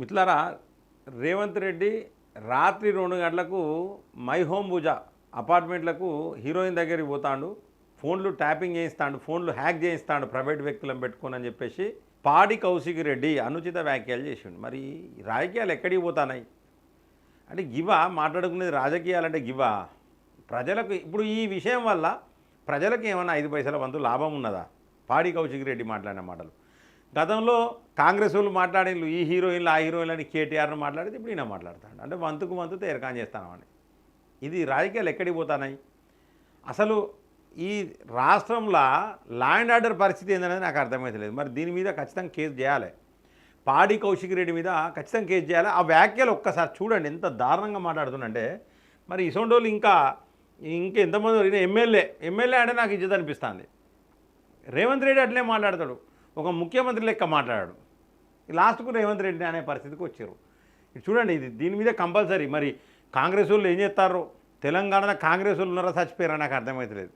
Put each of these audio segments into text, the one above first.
మిట్లారా రేవంత్ రెడ్డి రాత్రి రెండు గంటలకు మై హోమ్ భుజ అపార్ట్మెంట్లకు హీరోయిన్ దగ్గరికి పోతాడు. ఫోన్లు ట్యాపింగ్ చేయిస్తాడు ఫోన్లు హ్యాక్ చేయిస్తాడు ప్రైవేట్ వ్యక్తులను పెట్టుకోనని చెప్పేసి పాడి కౌశిక్ రెడ్డి అనుచిత వ్యాఖ్యలు చేసిండు. మరి రాజకీయాలు ఎక్కడికి పోతానాయి అంటే గివా మాట్లాడుకునేది రాజకీయాలంటే గివా ప్రజలకు ఇప్పుడు ఈ విషయం వల్ల ప్రజలకు ఏమైనా ఐదు పైసల వంతు లాభం ఉన్నదా? పాడి కౌశిక్ రెడ్డి మాట్లాడిన మాటలు. గతంలో కాంగ్రెస్ వాళ్ళు మాట్లాడిన ఈ హీరోయిన్లు ఆ హీరోయిన్లు అని కేటీఆర్ను మాట్లాడితే ఇప్పుడు ఈయన మాట్లాడతాడు. అంటే వంతుకు వంతు తేరకాన్ చేస్తానమని ఇది రాజకీయాలు ఎక్కడికి పోతానాయి అసలు ఈ రాష్ట్రంలో లా అండ్ ఆర్డర్ పరిస్థితి ఏందనేది నాకు అర్థమవుతలేదు మరి దీని మీద ఖచ్చితంగా కేసు చేయాలి. పాడి కౌశిక్ రెడ్డి మీద ఖచ్చితంగా కేసు చేయాలి. ఆ వ్యాఖ్యలు ఒక్కసారి చూడండి ఎంత దారుణంగా మాట్లాడుతుందంటే మరి ఇసొంటోళ్ళు ఇంకా ఇంకా ఎంతమంది ఎమ్మెల్యే ఎమ్మెల్యే అంటే నాకు ఇజ్జత్ అనిపిస్తుంది. రేవంత్ రెడ్డి అట్లే మాట్లాడతాడు. ఒక ముఖ్యమంత్రి లెక్క మాట్లాడాడు. లాస్ట్కు రేవంత్ రెడ్డి అనే పరిస్థితికి వచ్చారు. చూడండి ఇది దీని మీద కంపల్సరీ. మరి కాంగ్రెస్ వాళ్ళు ఏం చేస్తారు? తెలంగాణలో కాంగ్రెస్ వాళ్ళు ఉన్నారా? చచ్చిపోయారా? నాకు అర్థమవుతలేదు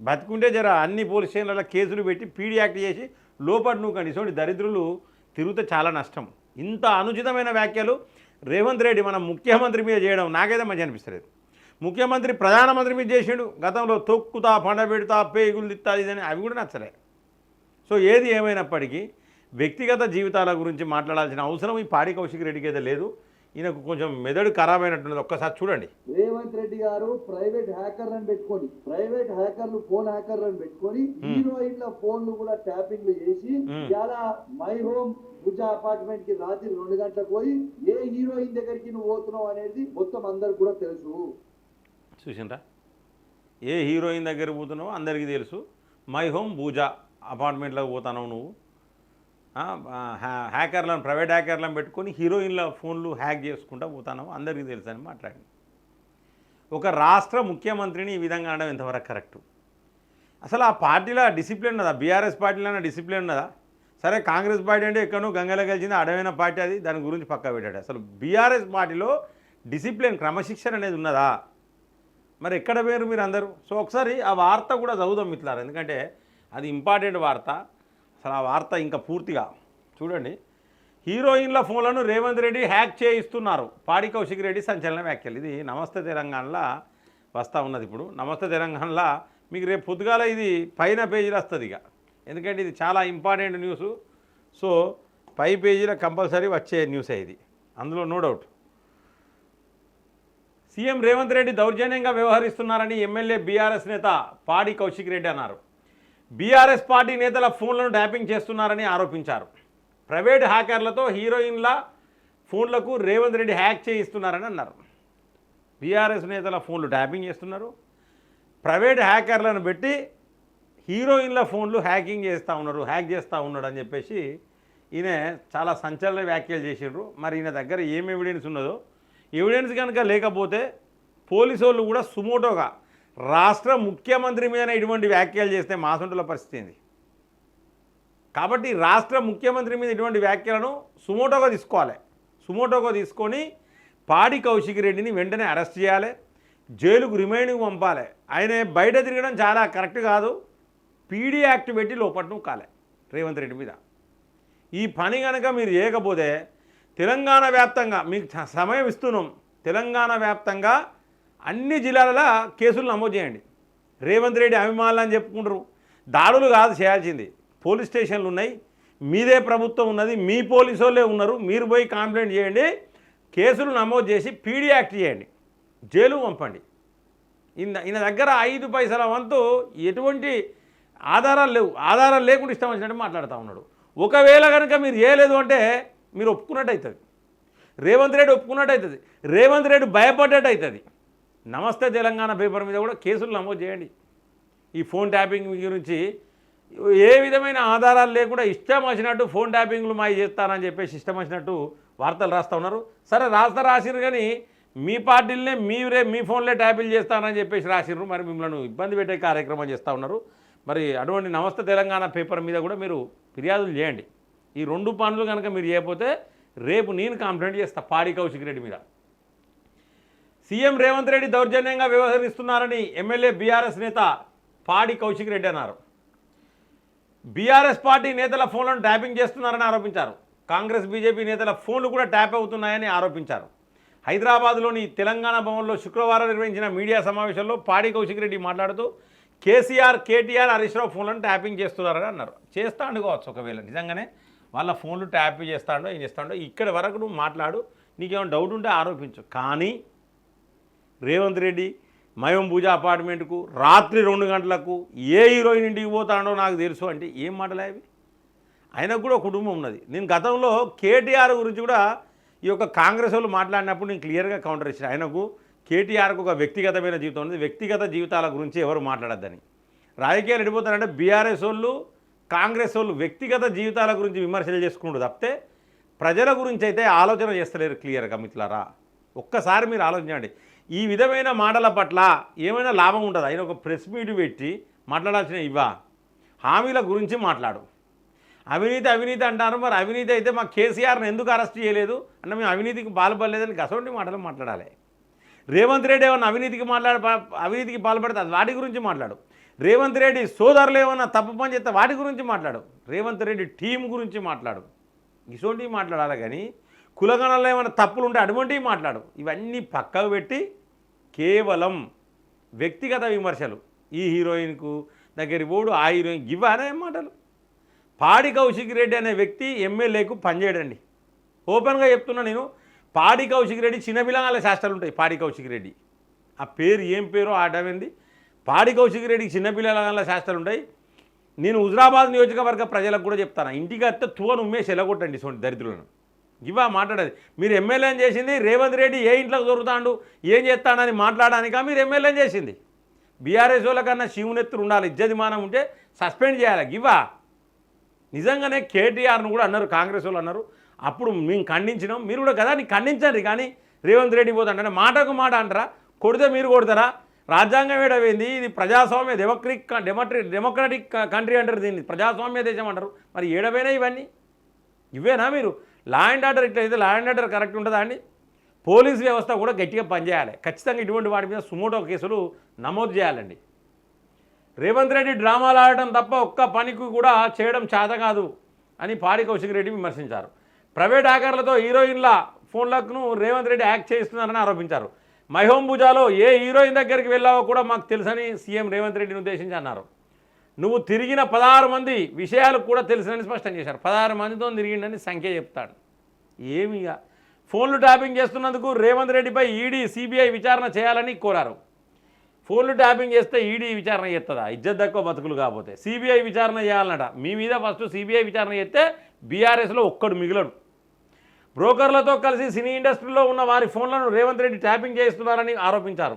బతికుంటే జర అన్ని పోలీస్ స్టేషన్లలో కేసులు పెట్టి పీడీ యాక్ట్ చేసి లోపటి నువ్వు కానీ దరిద్రులు తిరుగుతే చాలా నష్టం. ఇంత అనుచితమైన వ్యాఖ్యలు రేవంత్ రెడ్డి మన ముఖ్యమంత్రి మీద చేయడం నాకైతే మంచి అనిపిస్తలేదు. ముఖ్యమంత్రి ప్రధానమంత్రి మీద చేసిండు. గతంలో తొక్కుతా పండబెడతా పేగులు తిత్తా ఇదని అవి కూడా నచ్చలేదు సో ఏది ఏమైనప్పటికీ వ్యక్తిగత జీవితాల గురించి మాట్లాడాల్సిన అవసరం ఈ పాడి కౌశిక్ రెడ్డికి అయితే లేదు. ఈయనకు కొంచెం మెదడు ఖరాబ్ అయినట్టున్నది ఒక్కసారి చూడండి. రేవంత్ రెడ్డి గారు ప్రైవేట్ హ్యాకర్లను పెట్టుకొని ప్రైవేట్ హ్యాకర్లు ఫోన్ హ్యాకర్లను పెట్టుకొని హీరోయిన్ల ఫోన్లు కూడా ట్యాపింగ్లు చేసి. చాలా మై హోమ్ భుజ అపార్ట్మెంట్కి రాత్రి రెండు గంటలకు పోయి ఏ హీరోయిన్ దగ్గరికి నువ్వు పోతున్నావు అనేది మొత్తం అందరికి కూడా తెలుసు. చూసిండ్రా? ఏ హీరోయిన్ దగ్గర పోతున్నావో అందరికీ తెలుసు. మై హోమ్ పూజా అపార్ట్మెంట్లోకి పోతాను నువ్వు. హ్యాకర్లను ప్రైవేట్ హ్యాకర్లను పెట్టుకొని హీరోయిన్ల ఫోన్లు హ్యాక్ చేసుకుంటా పోతాను అందరికీ తెలుసు అని మాట్లాడింది. ఒక రాష్ట్ర ముఖ్యమంత్రిని ఈ విధంగా అనడం ఎంతవరకు కరెక్టు? అసలు ఆ పార్టీలో డిసిప్లిన్ ఉన్నదా? బీఆర్ఎస్ పార్టీలో డిసిప్లిన్ ఉన్నదా? సరే కాంగ్రెస్ పార్టీ అంటే ఎక్కడో గంగలో గెలిచింది అడవైన పార్టీ అది దాని గురించి పక్క పెట్టాడు. అసలు బీఆర్ఎస్ పార్టీలో డిసిప్లిన్ క్రమశిక్షణ అనేది ఉన్నదా? మరి ఎక్కడ పేరు మీరు అందరూ సో ఒకసారి ఆ వార్త కూడా చదువుదాం మిత్రులారు. ఎందుకంటే అది ఇంపార్టెంట్ వార్త. అసలు ఆ వార్త ఇంకా పూర్తిగా చూడండి. హీరోయిన్ల ఫోన్లను రేవంత్ రెడ్డి హ్యాక్ చేయిస్తున్నారు. పాడి కౌశిక్ రెడ్డి సంచలన వ్యాఖ్యలు. ఇది నమస్తే తెలంగాణలో వస్తూ ఉన్నది ఇప్పుడు. నమస్తే తెలంగాణలో మీకు రేపు పొద్దుగాల ఇది పైన పేజీలో వస్తుంది ఇక. ఎందుకంటే ఇది చాలా ఇంపార్టెంట్ న్యూస్. సో పై పేజీలో కంపల్సరీ వచ్చే న్యూసే ఇది. అందులో no doubt. CM Revanth Reddy దౌర్జన్యంగా వ్యవహరిస్తున్నారని ఎమ్మెల్యే బీఆర్ఎస్ నేత పాడి కౌశిక్ రెడ్డి అన్నారు. బీఆర్ఎస్ పార్టీ నేతల ఫోన్లను ట్యాపింగ్ చేస్తున్నారని ఆరోపించారు. ప్రైవేట్ హ్యాకర్లతో హీరోయిన్ల ఫోన్లకు రేవంత్ రెడ్డి హ్యాక్ చేయిస్తున్నారని అన్నారు. బీఆర్ఎస్ నేతల ఫోన్లు ట్యాపింగ్ చేస్తున్నారు. ప్రైవేట్ హ్యాకర్లను పెట్టి హీరోయిన్ల ఫోన్లు హ్యాకింగ్ చేస్తూ ఉన్నారు హ్యాక్ చేస్తూ ఉన్నాడు అని చెప్పేసి ఈయన చాలా సంచలన వ్యాఖ్యలు చేసిండ్రు. మరి ఈయన దగ్గర ఏం ఎవిడెన్స్ ఉన్నదో ఎవిడెన్స్ కనుక లేకపోతే పోలీసు వాళ్ళు కూడా సుమోటోగా రాష్ట్ర ముఖ్యమంత్రి మీద ఇటువంటి వ్యాఖ్యలు చేస్తే మాసంటుల పరిస్థితి ఏంది? కాబట్టి రాష్ట్ర ముఖ్యమంత్రి మీద ఇటువంటి వ్యాఖ్యలను సుమోటోగా తీసుకోవాలి. సుమోటోగా తీసుకొని పాడి కౌశిక్ రెడ్డిని వెంటనే అరెస్ట్ చేయాలి. జైలుకు రిమైండ్కి పంపాలి. ఆయన బయట తిరగడం చాలా కరెక్ట్ కాదు. పీడీ యాక్ట్ పెట్టి లోపట్ను కాలే రేవంత్ రెడ్డి మీద. ఈ పని కనుక మీరు చేయకపోతే తెలంగాణ వ్యాప్తంగా మీకు చ- సమయం ఇస్తున్నాం. తెలంగాణ వ్యాప్తంగా అన్ని జిల్లాలలో కేసులు నమోదు చేయండి. రేవంత్ రెడ్డి అభిమానులు అని చెప్పుకుంటారు. దాడులు కాదు చేయాల్సింది. పోలీస్ స్టేషన్లు ఉన్నాయి. మీదే ప్రభుత్వం ఉన్నది. మీ పోలీసు వాళ్ళే ఉన్నారు. మీరు పోయి కంప్లైంట్ చేయండి. కేసులు నమోదు చేసి పీడీ యాక్ట్ చేయండి. జైలు పంపండి. ఈయన ఈయన దగ్గర ఐదు పైసల వంతు ఎటువంటి ఆధారాలు లేవు. ఆధారాలు లేకుండా ఇష్టం వచ్చినట్టు మాట్లాడుతూ ఉన్నాడు. ఒకవేళ కనుక మీరు చేయలేదు అంటే మీరు ఒప్పుకున్నట్టు అవుతుంది రేవంత్ రెడ్డి ఒప్పుకున్నట్టు అవుతుంది రేవంత్ రెడ్డి భయపడ్డట్టు అవుతుంది నమస్తే తెలంగాణ పేపర్ మీద కూడా కేసులు నమోదు చేయండి. ఈ ఫోన్ ట్యాపింగ్ గురించి ఏ విధమైన ఆధారాలు లేకుండా ఇష్టం వచ్చినట్టు ఫోన్ ట్యాపింగ్లు మాయ చేస్తారని చెప్పేసి ఇష్టం వచ్చినట్టు వార్తలు రాస్తూ ఉన్నారు. సరే రాస్తా రాసిరు కానీ మీ పార్టీలనే మీరే మీ ఫోన్లే ట్యాపింగ్ చేస్తానని చెప్పేసి రాసిర్రు. మరి మిమ్మల్ని ఇబ్బంది పెట్టే కార్యక్రమం చేస్తూ ఉన్నారు. మరి అటువంటి నమస్తే తెలంగాణ పేపర్ మీద కూడా మీరు ఫిర్యాదులు చేయండి. ఈ రెండు పనులు కనుక మీరు చేయకపోతే రేపు నేను కంప్లైంట్ చేస్తా పాడి కౌశిక్ రెడ్డి మీద. సీఎం రేవంత్ రెడ్డి దౌర్జన్యంగా వ్యవహరిస్తున్నారని ఎమ్మెల్యే బీఆర్ఎస్ నేత పాడి కౌశిక్ రెడ్డి అన్నారు. బీఆర్ఎస్ పార్టీ నేతల ఫోన్లను ట్యాపింగ్ చేస్తున్నారని ఆరోపించారు. కాంగ్రెస్ బీజేపీ నేతల ఫోన్లు కూడా ట్యాప్ అవుతున్నాయని ఆరోపించారు. హైదరాబాద్లోని తెలంగాణ భవన్లో శుక్రవారం నిర్వహించిన మీడియా సమావేశంలో పాడి కౌశిక్ రెడ్డి మాట్లాడుతూ కేసీఆర్ కేటీఆర్ హరీష్ రావు ఫోన్లను ట్యాపింగ్ చేస్తున్నారని అన్నారు. చేస్తాడు కావచ్చు ఒకవేళ నిజంగానే వాళ్ళ ఫోన్లు ట్యాప్ చేస్తాడో ఏం చేస్తాడో ఇక్కడి వరకు నువ్వు మాట్లాడు నీకేమైనా డౌట్ ఉంటే ఆరోపించు. కానీ రేవంత్ రెడ్డి మయం పూజ అపార్ట్మెంట్కు రాత్రి రెండు గంటలకు ఏ హీరోయిన్ ఇంటికి పోతాడో నాకు తెలుసు అంటే ఏం మాటలే అవి? ఆయనకు కూడా కుటుంబం ఉన్నది. నేను గతంలో కేటీఆర్ గురించి కూడా ఈ యొక్క కాంగ్రెస్ వాళ్ళు మాట్లాడినప్పుడు నేను క్లియర్గా కౌంటర్ ఇచ్చిన. ఆయనకు కేటీఆర్కు ఒక వ్యక్తిగతమైన జీవితం ఉంది వ్యక్తిగత జీవితాల గురించి ఎవరు మాట్లాడద్దని. రాజకీయాలు వెళ్ళిపోతారంటే బీఆర్ఎస్ వాళ్ళు కాంగ్రెస్ వాళ్ళు వ్యక్తిగత జీవితాల గురించి విమర్శలు చేసుకుంటూ తప్పితే ప్రజల గురించి అయితే ఆలోచన చేస్తలేరు క్లియర్గా మిత్రులారా. ఒక్కసారి మీరు ఆలోచించండి. ఈ విధమైన మాటల పట్ల ఏమైనా లాభం ఉంటుంది? ఆయన ఒక ప్రెస్ మీట్ పెట్టి మాట్లాడాల్సిన ఇవా హామీల గురించి మాట్లాడు. అవినీతి అవినీతి అంటారు. మరి అవినీతి అయితే మా కేసీఆర్ని ఎందుకు అరెస్ట్ చేయలేదు? అంటే మేము అవినీతికి పాల్పడలేదని గసంటి మాటలు మాట్లాడాలి. రేవంత్ రెడ్డి ఏమన్నా అవినీతికి మాట్లాడ అవినీతికి పాల్పడితే అది వాటి గురించి మాట్లాడు. రేవంత్ రెడ్డి సోదరులు ఏమన్నా తప్పు పని చేస్తే వాటి గురించి మాట్లాడు. రేవంత్ రెడ్డి టీం గురించి మాట్లాడు. ఇటువంటివి మాట్లాడాలి కానీ కులగణంలో ఏమైనా తప్పులు ఉంటే అటువంటివి మాట్లాడు. ఇవన్నీ పక్కకు పెట్టి కేవలం వ్యక్తిగత విమర్శలు. ఈ హీరోయిన్కు దగ్గర పోడు ఆ హీరోయిన్ ఇవ్వనే మాటలు. పాడి కౌశిక్ రెడ్డి అనే వ్యక్తి ఎమ్మెల్యేకు పనిచేయడండి ఓపెన్గా చెప్తున్నా నేను పాడి కౌశిక్ రెడ్డి చిన్న శాస్త్రాలు ఉంటాయి పాడి కౌశిక్ రెడ్డి. ఆ పేరు ఏం పేరో ఆడమైంది పాడి కౌశిక్ రెడ్డికి చిన్న శాస్త్రాలు ఉంటాయి. నేను హుజరాబాద్ నియోజకవర్గ ప్రజలకు కూడా చెప్తాను ఇంటికి అత్త తువను ఉమ్మేసి ఎలగొట్టండి సో దరిద్రులను. ఇవా మాట్లాడేది. మీరు ఎమ్మెల్యేని చేసింది రేవంత్ రెడ్డి ఏ ఇంట్లోకి దొరుకుతాడు ఏం చేస్తాడని మాట్లాడడానికా మీరు ఎమ్మెల్యేని చేసింది? బీఆర్ఎస్ వాళ్ళకన్నా శివునెత్తులు ఉండాలి ఇజ్జతిమానం ఉంటే సస్పెండ్ చేయాలి ఇవా నిజంగానే కేటీఆర్ను కూడా అన్నారు కాంగ్రెస్ వాళ్ళు అన్నారు. అప్పుడు మేము ఖండించినాం మీరు కూడా కదా నీకు ఖండించండి కానీ రేవంత్ రెడ్డి పోతాంటే మాటకు మాట అంటారా? కొడితే మీరు కొడతారా? రాజ్యాంగం ఏడవైంది? ఇది ప్రజాస్వామ్య డెమోక్రిక్ డెమోక్రీ డెమోక్రాటిక్ కంట్రీ అంటారు దీన్ని. ప్రజాస్వామ్య దేశం అంటారు. మరి ఏడవైనా ఇవన్నీ? ఇవేనా మీరు? లా అండ్ ఆర్డర్ ఇట్లయితే లా అండ్ ఆర్డర్ కరెక్ట్ ఉంటుందా అండి? పోలీస్ వ్యవస్థ కూడా గట్టిగా పనిచేయాలి. ఖచ్చితంగా ఇటువంటి వాటి మీద సుమోటో కేసులు నమోదు చేయాలండి. రేవంత్ రెడ్డి డ్రామాలు ఆడటం తప్ప ఒక్క పనికి కూడా చేయడం చేత కాదు అని పాడి కౌశిక్ రెడ్డి విమర్శించారు. ప్రైవేట్ హ్యాకర్లతో హీరోయిన్ల ఫోన్లకు రేవంత్ రెడ్డి యాక్ట్ చేయిస్తున్నారని ఆరోపించారు. మైహోం భుజాలో ఏ హీరోయిన్ దగ్గరికి వెళ్ళావో కూడా మాకు తెలుసని సీఎం రేవంత్ రెడ్డిని ఉద్దేశించి అన్నారు. నువ్వు తిరిగిన పదహారు మంది విషయాలు కూడా తెలిసినని స్పష్టం చేశారు. పదహారు మందితో తిరిగిండని సంఖ్య చెప్తాడు. ఏమి ఫోన్లు ట్యాపింగ్ చేస్తున్నందుకు రేవంత్ రెడ్డిపై ఈడీ సిబిఐ విచారణ చేయాలని కోరారు. ఫోన్లు ట్యాపింగ్ చేస్తే ఈడీ విచారణ చేస్తుందా ఇజ్జత్ తక్కువ బతుకులు కాకపోతే. సిబిఐ విచారణ చేయాలన్నట. మీ మీద ఫస్ట్ సిబిఐ విచారణ చేస్తే బీఆర్ఎస్లో ఒక్కడు మిగిలడు. బ్రోకర్లతో కలిసి సినీ ఇండస్ట్రీలో ఉన్న వారి ఫోన్లను రేవంత్ రెడ్డి ట్యాపింగ్ చేస్తున్నారని ఆరోపించారు.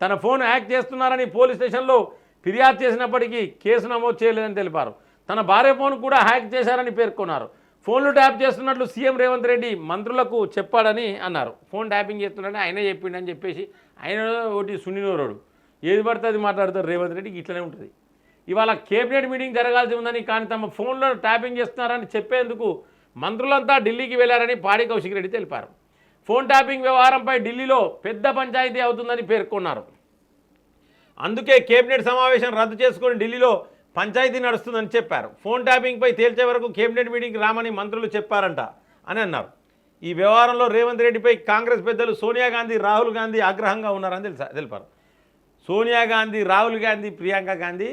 తన ఫోన్ హ్యాక్ చేస్తున్నారని పోలీస్ స్టేషన్లో ఫిర్యాదు చేసినప్పటికీ కేసు నమోదు చేయలేదని తెలిపారు. తన భార్య ఫోన్ కూడా హ్యాక్ చేశారని పేర్కొన్నారు. ఫోన్లు ట్యాప్ చేస్తున్నట్లు సీఎం రేవంత్ రెడ్డి మంత్రులకు చెప్పాడని అన్నారు. ఫోన్ ట్యాపింగ్ చేస్తున్నాడని ఆయనే చెప్పిండని చెప్పేసి ఆయన ఒకటి సున్నినోరుడు ఏది పడితే అది మాట్లాడతారు రేవంత్ రెడ్డికి ఇట్లనే ఉంటుంది. ఇవాళ కేబినెట్ మీటింగ్ జరగాల్సి ఉందని కానీ తమ ఫోన్లో ట్యాపింగ్ చేస్తున్నారని చెప్పేందుకు మంత్రులంతా ఢిల్లీకి వెళ్ళారని పాడి కౌశిక్ రెడ్డి తెలిపారు. ఫోన్ ట్యాపింగ్ వ్యవహారంపై ఢిల్లీలో పెద్ద పంచాయతీ అవుతుందని పేర్కొన్నారు. అందుకే కేబినెట్ సమావేశం రద్దు చేసుకొని ఢిల్లీలో పంచాయతీ నడుస్తుందని చెప్పారు. ఫోన్ ట్యాపింగ్పై తేల్చే వరకు కేబినెట్ మీటింగ్కి రామని మంత్రులు చెప్పారంట అని అన్నారు. ఈ వ్యవహారంలో రేవంత్ రెడ్డిపై కాంగ్రెస్ పెద్దలు సోనియా గాంధీ రాహుల్ గాంధీ ఆగ్రహంగా ఉన్నారని తెలుసా తెలిపారు. సోనియా గాంధీ రాహుల్ గాంధీ ప్రియాంక గాంధీ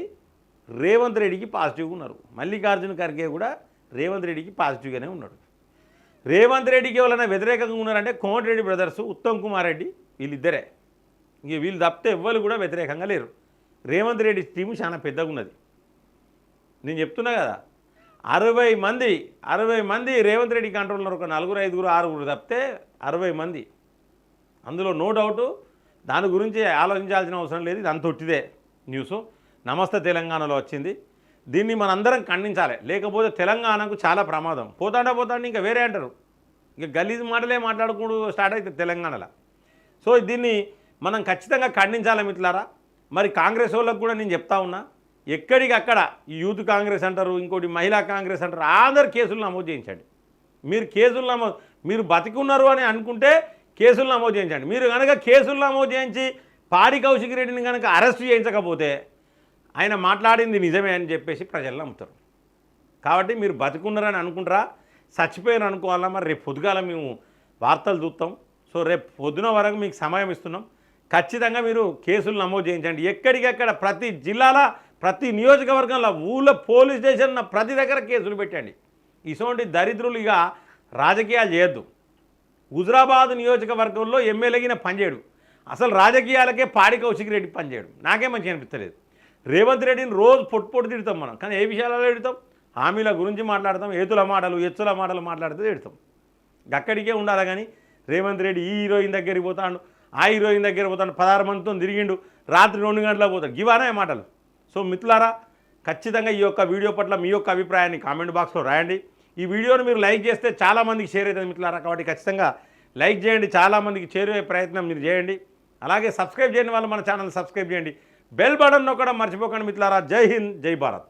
రేవంత్ రెడ్డికి పాజిటివ్గా ఉన్నారు. మల్లికార్జున ఖర్గే కూడా రేవంత్ రెడ్డికి పాజిటివ్గానే ఉన్నాడు. రేవంత్ రెడ్డికి ఎవరైనా వ్యతిరేకంగా ఉన్నారంటే కోమటిరెడ్డి బ్రదర్స్ ఉత్తమ్ కుమార్ రెడ్డి వీళ్ళిద్దరే. ఇంక వీళ్ళు తప్పితే ఎవ్వరు కూడా వ్యతిరేకంగా లేరు. రేవంత్ రెడ్డి టీము చాలా పెద్దగా ఉన్నది. నేను చెప్తున్నా కదా అరవై మంది అరవై మంది రేవంత్ రెడ్డి కంట్రోల్ ఉన్నారు ఒక నలుగురు ఐదుగురు ఆరుగురు తప్పితే అరవై మంది. అందులో నో డౌటు దాని గురించి ఆలోచించాల్సిన అవసరం లేదు ఇది అంత ఒట్టిదే న్యూస్ నమస్తే తెలంగాణలో వచ్చింది. దీన్ని మనందరం ఖండించాలి. లేకపోతే తెలంగాణకు చాలా ప్రమాదం. పోతాడా పోతాడు ఇంకా వేరే అంటారు. ఇంకా గలీజ్ మాటలే మాట్లాడుకుంటూ స్టార్ట్ అవుతుంది తెలంగాణలో. సో దీన్ని మనం ఖచ్చితంగా ఖండించాలి మిత్రులారా? మరి కాంగ్రెస్ వాళ్ళకు కూడా నేను చెప్తా ఉన్నా ఎక్కడికక్కడ యూత్ కాంగ్రెస్ అంటారు ఇంకోటి మహిళా కాంగ్రెస్ అంటారు ఆంధ్ర కేసులు నమోదు చేయించండి. మీరు కేసులు నమోదు మీరు బతికున్నారు అని అనుకుంటే కేసులు నమోదు చేయించండి. మీరు కనుక కేసులు నమోదు చేయించి పాడి కౌశిక్ రెడ్డిని కనుక అరెస్ట్ చేయించకపోతే ఆయన మాట్లాడింది నిజమే అని చెప్పేసి ప్రజలు నమ్ముతారు. కాబట్టి మీరు బతుకున్నారని అనుకుంటారా? చచ్చిపోయారు అనుకోవాలా? మరి రేపు పొద్దుగాల మేము వార్తలు చూస్తాం. సో రేపు పొద్దున వరకు మీకు సమయం ఇస్తున్నాం. ఖచ్చితంగా మీరు కేసులు నమోదు చేయించండి. ఎక్కడికెక్కడ ప్రతి జిల్లాల ప్రతి నియోజకవర్గంలో ఊళ్ళో పోలీస్ స్టేషన్ ప్రతి దగ్గర కేసులు పెట్టండి. ఇటువంటి దరిద్రులు ఇక రాజకీయాలు చేయొద్దు. హుజరాబాద్ నియోజకవర్గంలో ఎమ్మెల్యేగిన పనిచేయడు. అసలు రాజకీయాలకే పాడి కౌశిక్ రెడ్డి పనిచేయడు. నాకే మంచిగా అనిపించలేదు రేవంత్ రెడ్డిని రోజు పొట్టు పొట్టు తిడతాం మనం. కానీ ఏ విషయాలలో తిడతాం? హామీల గురించి మాట్లాడతాం ఏతుల మాటలు ఎత్తుల మాటలు మాట్లాడితే తిడతాం. అక్కడికే ఉండాలి కానీ రేవంత్ రెడ్డి ఈ హీరోయిన్ దగ్గరికి పోతాడు. ఆ హీరోయిన్ దగ్గర పోతాడు పదహారు మందితో తిరిగిండు రాత్రి రెండు గంటలకు పోతాడు. గివానే మాటలు. సో మిత్రులారా ఖచ్చితంగా ఈ యొక్క వీడియో పట్ల మీ యొక్క అభిప్రాయాన్ని కామెంట్ బాక్స్లో రాయండి. ఈ వీడియోను మీరు లైక్ చేస్తే చాలామందికి షేర్ అవుతుంది మిత్రులారా. కాబట్టి ఖచ్చితంగా లైక్ చేయండి చాలామందికి చేరే ప్రయత్నం మీరు చేయండి. అలాగే సబ్స్క్రైబ్ చేయని వాళ్ళు మన ఛానల్ సబ్స్క్రైబ్ చేయండి. బెల్ బటన్ నొక్కడం మర్చిపోకండి మిత్రులారా. జై హింద్ జై భారత్.